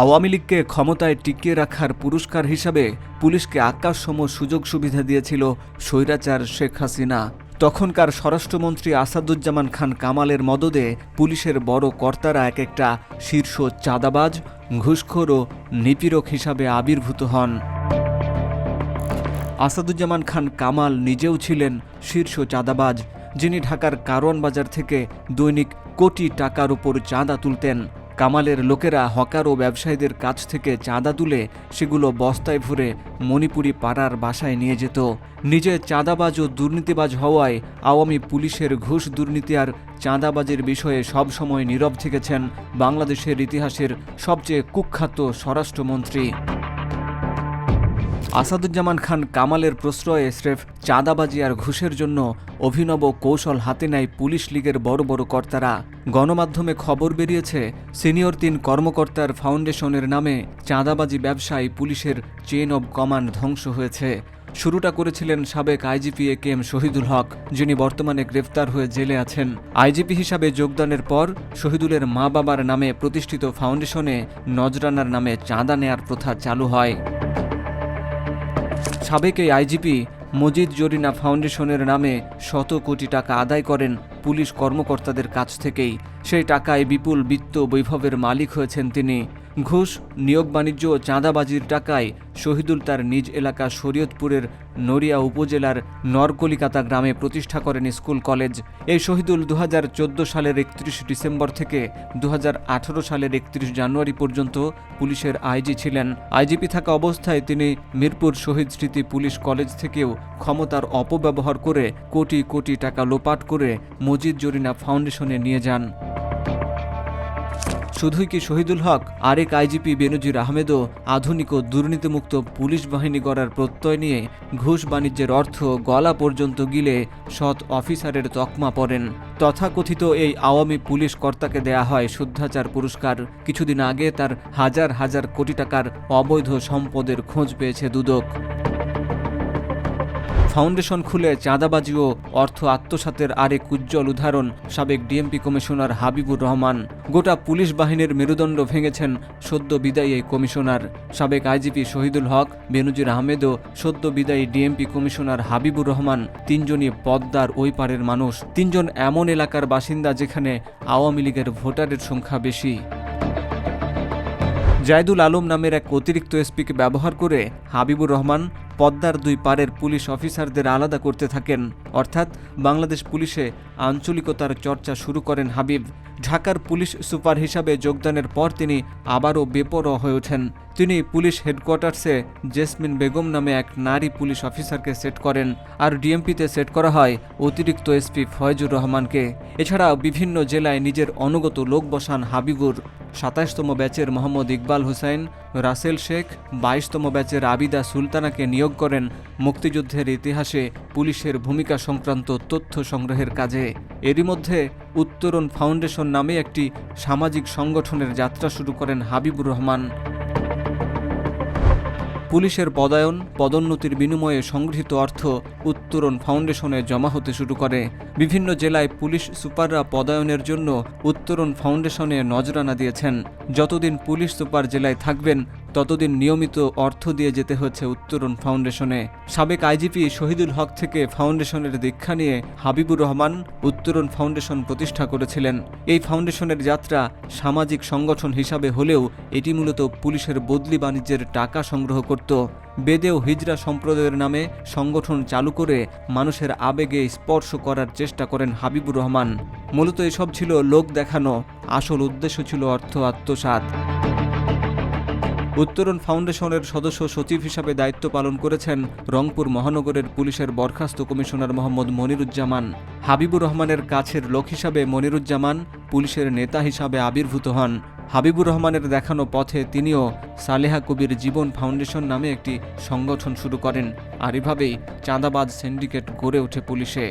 আওয়ামী লীগকে ক্ষমতায় টিকিয়ে রাখার পুরস্কার হিসাবে পুলিশকে আকাশসম সুযোগ সুবিধা দিয়েছিল স্বৈরাচার শেখ হাসিনা। তখনকার স্বরাষ্ট্রমন্ত্রী আসাদুজ্জামান খান কামালের মদদে পুলিশের বড় কর্তারা এক একটা শীর্ষ চাঁদাবাজ, ঘুষখোর ও নিপীড়ক হিসাবে আবির্ভূত হন। আসাদুজ্জামান খান কামাল নিজেও ছিলেন শীর্ষ চাঁদাবাজ, যিনি ঢাকার কারওয়ান বাজার থেকে দৈনিক কোটি টাকার উপর চাঁদা তুলতেন। কামালের লোকেরা হকার ও ব্যবসায়ীদের কাছ থেকে চাঁদা তুলে সেগুলো বস্তায় ভরে মণিপুরি পাড়ার বাসায় নিয়ে যেত। নিজে চাঁদাবাজ ও দুর্নীতিবাজ হওয়ায় আওয়ামী পুলিশের ঘুষ দুর্নীতি আর চাঁদাবাজের বিষয়ে সবসময় নীরব থেকেছেন বাংলাদেশের ইতিহাসের সবচেয়ে কুখ্যাত স্বরাষ্ট্রমন্ত্রী। আসাদুজ্জামান খান কামালের প্রশ্রয়ে স্রেফ চাঁদাবাজি আর ঘুষের জন্য অভিনব কৌশল হাতে নেয় পুলিশ লীগের বড় বড় কর্তারা। গণমাধ্যমে খবর বেরিয়েছে, সিনিয়র তিন কর্মকর্তার ফাউন্ডেশনের নামে চাঁদাবাজি ব্যবসায় পুলিশের চেন অব কমান্ড ধ্বংস হয়েছে। শুরুটা করেছিলেন সাবেক IGP A K M Shahidul Haque, যিনি বর্তমানে গ্রেফতার হয়ে জেলে আছেন। আইজিপি হিসাবে যোগদানের পর শহীদুলের মা বাবার নামে প্রতিষ্ঠিত ফাউন্ডেশনে নজরানার নামে চাঁদা নেয়ার প্রথা চালু হয়। সাবেক এই আইজিপি মজিদ জরিনা ফাউন্ডেশনের নামে শত কোটি টাকা আদায় করেন পুলিশ কর্মকর্তাদের কাছ থেকেই। সেই টাকায় বিপুল বিত্ত বৈভবের মালিক হয়েছেন তিনি। ঘুষ, নিয়োগ বাণিজ্য ও চাঁদাবাজির টাকায় শহীদুল তার নিজ এলাকা শরীয়তপুরের নড়িয়া উপজেলার নরকলিকাতা গ্রামে প্রতিষ্ঠা করেন স্কুল কলেজ। এই শহীদুল দুহাজার চোদ্দ সালের একত্রিশ ডিসেম্বর থেকে দুহাজার আঠারো সালের একত্রিশ জানুয়ারি পর্যন্ত পুলিশের আইজি ছিলেন। আইজিপি থাকা অবস্থায় তিনি মিরপুর শহীদ স্মৃতি পুলিশ কলেজ থেকেও ক্ষমতার অপব্যবহার করে কোটি কোটি টাকা লোপাট করে মজিদ জরিনা ফাউন্ডেশনে নিয়ে যান। শুধুই কি শহীদুল হক, আরেক আইজিপি বেনজির আহমেদও আধুনিক ও দুর্নীতিমুক্ত পুলিশ বাহিনী গড়ার প্রত্যয় নিয়ে ঘুষ বাণিজ্যের অর্থ গলা পর্যন্ত গিলে সৎ অফিসারের তকমা পড়েন। তথাকথিত এই আওয়ামী পুলিশ কর্তাকে দেয়া হয় শুদ্ধাচার পুরস্কার। কিছুদিন আগে তার হাজার হাজার কোটি টাকার অবৈধ সম্পদের খোঁজ পেয়েছে দুদক। ফাউন্ডেশন খুলে চাঁদাবাজি ও অর্থ আত্মসাতের আরেক উজ্জ্বল উদাহরণ সাবেক ডিএমপি কমিশনার হাবিবুর রহমান। গোটা পুলিশ বাহিনীর মেরুদণ্ড ভেঙেছেন সদ্য বিদায়ী এই কমিশনার। সাবেক আইজিপি শহীদুল হক, বেনুজির আহমেদও সদ্য বিদায়ী ডিএমপি কমিশনার হাবিবুর রহমান তিনজনই পদ্মার ওই পারের মানুষ। তিনজন এমন এলাকার বাসিন্দা যেখানে আওয়ামী লীগের ভোটারের সংখ্যা বেশি। জায়দুল আলম নামের এক অতিরিক্ত এসপিকে ব্যবহার করে হাবিবুর রহমান পদ্মার দুই পারের পুলিশ অফিসারদের আলাদা করতে থাকেন। অর্থাৎ বাংলাদেশ পুলিশে আঞ্চলিকতার চর্চা শুরু করেন হাবিব। ঢাকার পুলিশ সুপার হিসাবে যোগদানের পর তিনি আবারও বেপরোয়া হয়ে ওঠেন। তিনি পুলিশ হেডকোয়ার্টার্সে জেসমিন বেগম নামে এক নারী পুলিশ অফিসারকে সেট করেন আর ডিএমপিতে সেট করা হয় অতিরিক্ত এসপি ফয়জুর রহমানকে। এছাড়া বিভিন্ন জেলায় নিজের অনুগত লোক বসান হাবিবুর। সাতাশতম ব্যাচের মোহাম্মদ ইকবাল হুসাইন রাসেল শেখ বাইশতম ব্যাচের আবিদা সুলতানাকে নিয়োগ করেন মুক্তিযুদ্ধের ইতিহাসে পুলিশের ভূমিকা সংক্রান্ত তথ্য সংগ্রহের কাজে। এরই মধ্যে উত্তরণ ফাউন্ডেশন নামে একটি সামাজিক সংগঠনের যাত্রা শুরু করেন হাবিবুর রহমান। পুলিশের পদায়ন, পদোন্নতির বিনিময়ে সংগৃহীত অর্থ উত্তরণ ফাউন্ডেশনে জমা হতে শুরু করে। বিভিন্ন জেলায় পুলিশ সুপাররা পদায়নের জন্য উত্তরণ ফাউন্ডেশনে নজরানা দিয়েছেন। যতদিন পুলিশ সুপার জেলায় থাকবেন ততদিন নিয়মিত অর্থ দিয়ে যেতে হচ্ছে উত্তরণ ফাউন্ডেশনে। সাবেক আইজিপি শহীদুল হক থেকে ফাউন্ডেশনের দীক্ষা নিয়ে হাবিবুর রহমান উত্তরণ ফাউন্ডেশন প্রতিষ্ঠা করেছিলেন। এই ফাউন্ডেশনের যাত্রা সামাজিক সংগঠন হিসাবে হলেও এটি মূলত পুলিশের বদলি বাণিজ্যের টাকা সংগ্রহ করত। বেদেও হিজরা সম্প্রদায়ের নামে সংগঠন চালু করে মানুষের আবেগে স্পর্শ করার চেষ্টা করেন হাবিবুর রহমান। মূলত এসব ছিল লোক দেখানো, আসল উদ্দেশ্য ছিল অর্থ আত্মসাত উত্তরণ ফাউন্ডেশনের সদস্য সচিব হিসাবে দায়িত্ব পালন করেছেন রংপুর মহানগরের পুলিশের বরখাস্ত কমিশনার মোহাম্মদ মনিরুজ্জামান। হাবিবুর রহমানের কাছের লোক হিসাবে মনিরুজ্জামান পুলিশের নেতা হিসাবে আবির্ভূত হন। হাবিবুর রহমানের দেখানো পথে তিনিও সালেহা কবির জীবন ফাউন্ডেশন নামে একটি সংগঠন শুরু করেন আর এভাবেই চাঁদাবাজ সিন্ডিকেট গড়ে ওঠে পুলিশে।